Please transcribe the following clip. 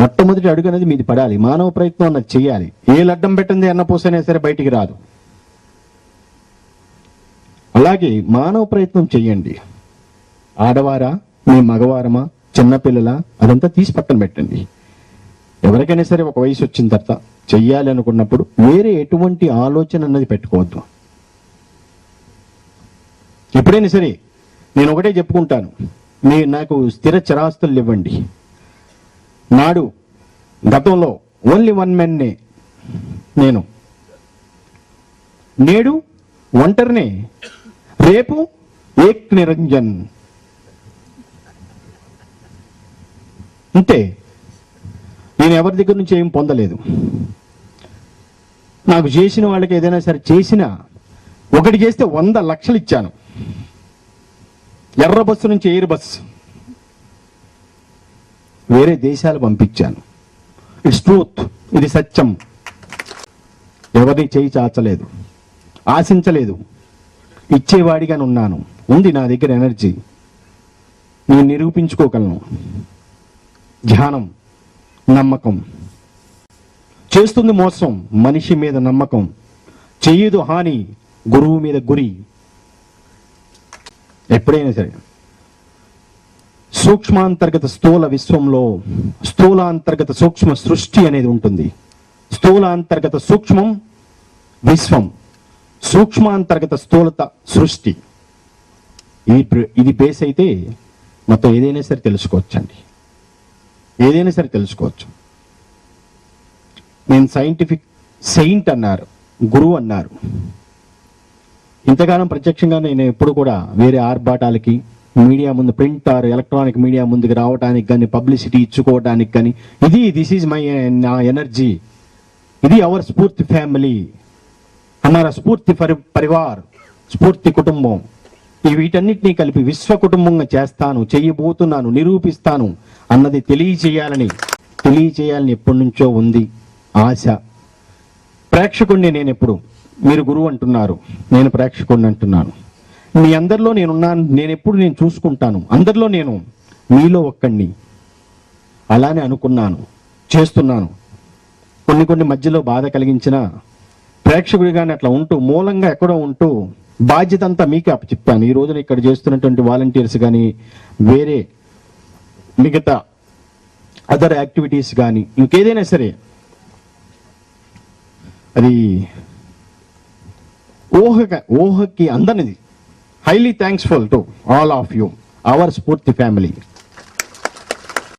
మొట్టమొదటి అడుగు అనేది మీది పడాలి. మానవ ప్రయత్నం అన్నది చేయాలి ఏ లడ్డం పెట్టింది అన్న పూసైనా సరే బయటికి రాదు. అలాగే మానవ ప్రయత్నం చేయండి ఆడవారా మీ మగవారమా చిన్నపిల్లల అదంతా తీసి పక్కన పెట్టండి. ఎవరికైనా సరే ఒక వయసు వచ్చిన తర్వాత చెయ్యాలి అనుకున్నప్పుడు వేరే ఎటువంటి ఆలోచన అన్నది పెట్టుకోవద్దు. ఎప్పుడైనా సరే నేను ఒకటే చెప్పుకుంటాను. మీ నాకు స్థిర చరాస్తులు ఇవ్వండి. నాడు గతంలో ఓన్లీ వన్ మెన్నే నేను. నేడు ఒంటరిని. రేపు ఏక్ నిరంజన్. అంతే నేను ఎవరి దగ్గర నుంచి ఏం పొందలేదు. నాకు చేసిన వాళ్ళకి ఏదైనా సరే చేసినా ఒకటి చేస్తే వంద లక్షలు ఇచ్చాను. ఎర్ర బస్సు నుంచి ఎయిర్ బస్సు వేరే దేశాలు పంపించాను. ఇట్స్ ట్రూత్ ఇది సత్యం. ఎవరిని చేయి చాచలేదు. ఆశించలేదు. ఇచ్చేవాడిగానే ఉన్నాను. ఉంది నా దగ్గర ఎనర్జీ నేను నిరూపించుకోగలను. ధ్యానం. నమ్మకం. చేస్తుంది మోసం. మనిషి మీద నమ్మకం. చేయదు హాని గురువు మీద గురి. ఎప్పుడైనా సరే. సూక్ష్మాంతర్గత స్థూల విశ్వంలో స్థూలాంతర్గత సూక్ష్మ సృష్టి అనేది ఉంటుంది. స్థూలాంతర్గత సూక్ష్మం విశ్వం. సూక్ష్మాంతర్గత స్థూలత సృష్టి. ఇది ఇది బేస్ అయితే మొత్తం ఏదైనా సరే తెలుసుకోవచ్చండి. ఏదైనా సరే తెలుసుకోవచ్చు. నేను సైంటిఫిక్ సెయింట్ అన్నారు గురువు అన్నారు. ఇంతకాలం ప్రత్యక్షంగా నేను ఎప్పుడు కూడా వేరే ఆర్భాటాలకి మీడియా ముందు ప్రింట్ ఆర్ ఎలక్ట్రానిక్ మీడియా ముందుకు రావడానికి కానీ పబ్లిసిటీ ఇచ్చుకోవడానికి కానీ. ఇది దిస్ ఈజ్ మై నా ఎనర్జీ. ఇది అవర్ స్ఫూర్తి ఫ్యామిలీ. అన్నార స్ఫూర్తి పరి పరివార్ స్ఫూర్తి కుటుంబం. ఈ వీటన్నిటినీ కలిపి విశ్వ కుటుంబంగా చేస్తాను చేయబోతున్నాను నిరూపిస్తాను అన్నది తెలియచేయాలని తెలియచేయాలని ఎప్పటి నుంచో ఉంది ఆశ. ప్రేక్షకుడిని నేను ఎప్పుడు మీరు గురువు అంటున్నారు నేను ప్రేక్షకుణ్ణి అంటున్నాను. మీ అందరిలో నేనున్నాను నేను ఎప్పుడు నేను చూసుకుంటాను. అందరిలో నేను మీలో ఒక్కడిని అలానే అనుకున్నాను చేస్తున్నాను. కొన్ని కొన్ని మధ్యలో బాధ కలిగించిన ప్రేక్షకుడిగానే అట్లా ఉంటూ మూలంగా ఎక్కడో ఉంటూ బాధ్యత అంతా మీకే అప్పచెప్పాను. ఈ రోజున ఇక్కడ చేస్తున్నటువంటి వాలంటీర్స్ కానీ వేరే మిగతా అదర్ యాక్టివిటీస్ కానీ ఇంకేదైనా సరే అది ఊహక ఊహకి అందనిది. highly thankful to all of you, our Spurti family.